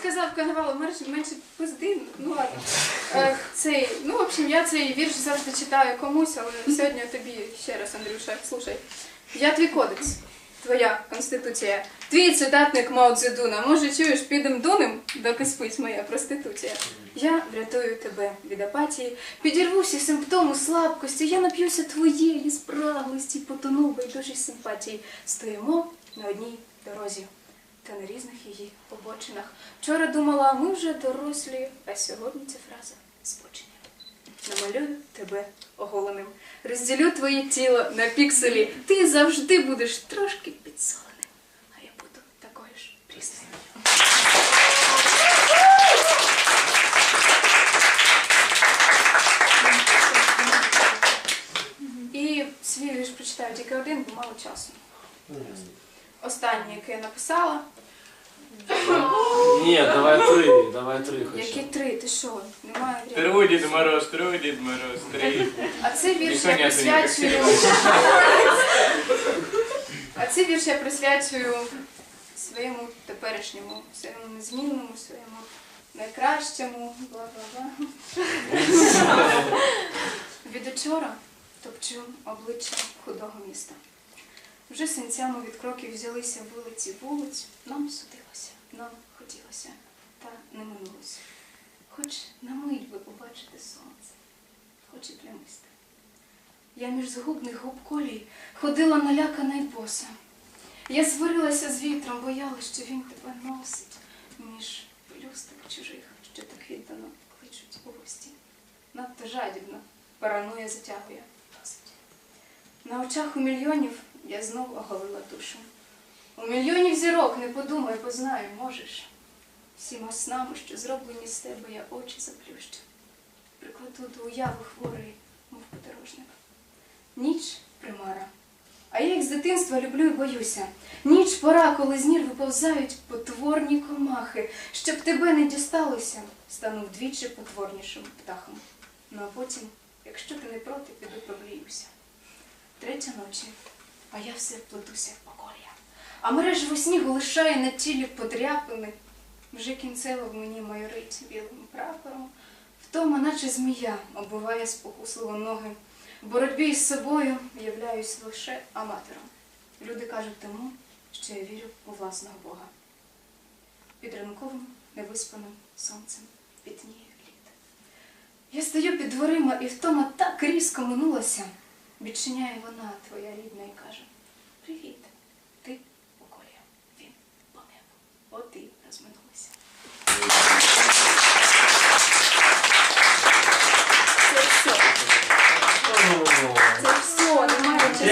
сказав карнавал, менше, менше позитивно. Ну ладно. Е, цей, ну, в общем, я цей вірш завжди читаю комусь, але сьогодні тобі ще раз, Андрюша, слушай. Я твій кодекс, твоя конституція, твій цитатник Мао Цзедуна. Може, чуєш, підем дунем, доки спить моя проституція. Я врятую тебе від апатії, підірвуся симптому слабкості, я нап'юся твоєї спраглості, потону байдужій симпатії. Стоїмо на одній дорозі та на різних її побочинах. Вчора думала, ми вже дорослі, а сьогодні ця фраза збочення. Намалюю тебе оголеним, розділю твоє тіло на пікселі. Ти завжди будеш трошки підсоленим, а я буду такою ж прісною. І свій вірш прочитаю тільки один, бо мало часу. Останнє, яке я написала. Ні, давай три, давай три Які хоча. три? Ти що? Немає времени. Трой Дед Мороз, трой Дед Мороз, три. А цей вірш Ніхто я присвячую. А цей вірш я присвячую своєму теперішньому, своєму незмінному, своєму найкращому, бла-бла-бла. Від учора топчу обличчя худого міста. Вже синцями від кроків взялися вулиці вулиць, нам судилося, нам хотілося, та не минулося. Хоч на мить ви побачите сонце, хоч і плямисте. Я між згубних губ колій ходила налякана й боса. Я сварилася з вітром, боялась, що він тебе носить між пелюсток чужих, що так віддано кличуть у гості. Надто жадібно, парануя затягує досить. На очах у мільйонів я знов оголила душу. У мільйонів зірок не подумай, познаю, можеш. Всіма снами, що зроблені з тебе, я очі заплющу. Прикладу до уяви хворої, мов подорожник. Ніч примара. А я як з дитинства люблю і боюся. Ніч пора, коли з нір виповзають потворні комахи. Щоб тебе не дісталося, стану вдвічі потворнішим птахом. Ну а потім, якщо ти не проти, піду прогріюся. Третя ночі, а я все плетуся в покоря. А мереж во снігу лишає на тілі подряпини. Вже кінцево в мені майорить білим прапором. Втома, наче змія, оббиває спокусливо ноги. В боротьбі із собою являюсь лише аматором. Люди кажуть тому, що я вірю у власного Бога. Під ранковим невиспаним сонцем пітніє літ. Я стою під дверима, і втома так різко минулася. Відчиняє вона, твоя рідна, і каже: Привіт, ти покоя, він по небу. От і розминулися. Це все. Це все, немає часу.